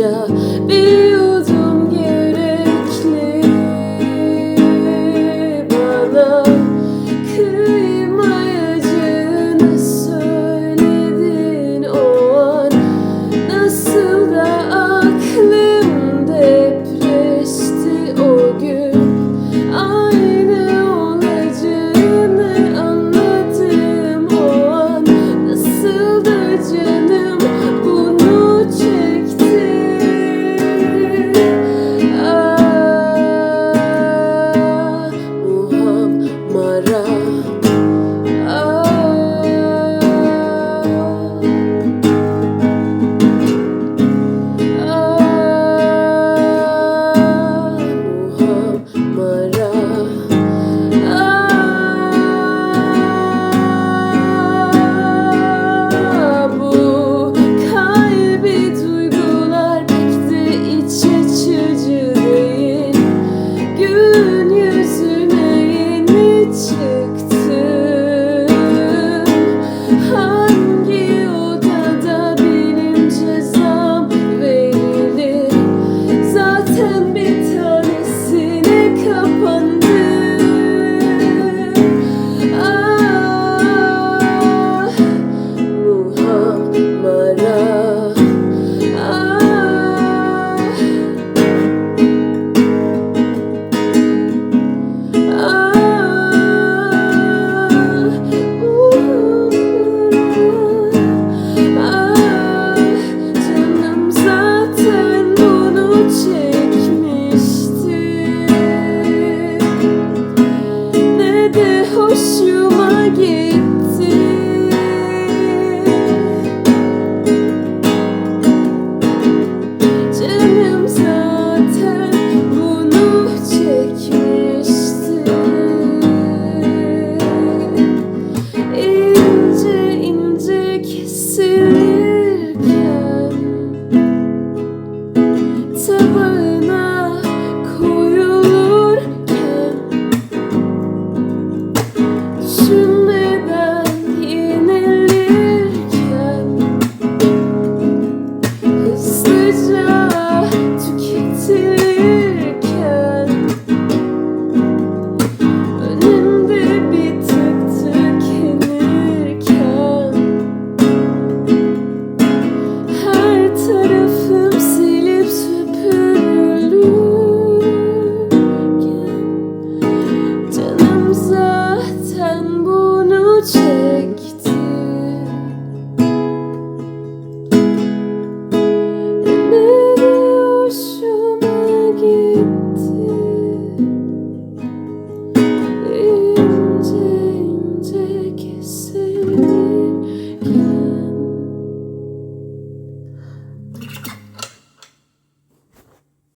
yalnızca bir yudum gerekli. Bana kıymayacağını söyledin o an. Nasıl da aklım depreşti o gün. Aynı olacağını anladım o an. Nasıl da canım de hoşuma gitti.